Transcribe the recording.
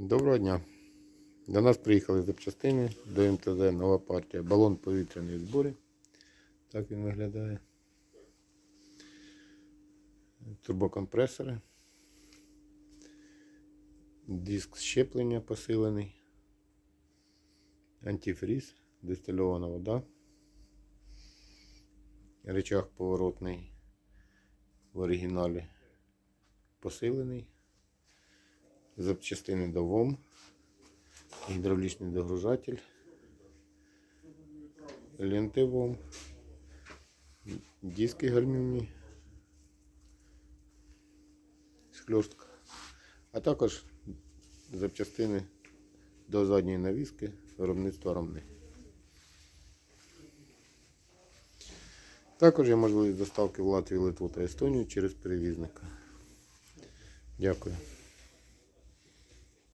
Доброго дня. До нас приїхали запчастини до МТЗ нова партія. Балон повітряний в зборі. Так він виглядає. Турбокомпресори. Диск щеплення посилений. Антифріз, дистильована вода. Рычаг поворотний в оригіналі посилений запчастини до ВОМ, гідравлічний догружатель, ленти ВОМ, диски гальмівні, схльостка, а також запчастини до задньої навіски виробництва ромни. Також є можливість доставки в Латвію, Литву та Естонію через перевізника. Дякую.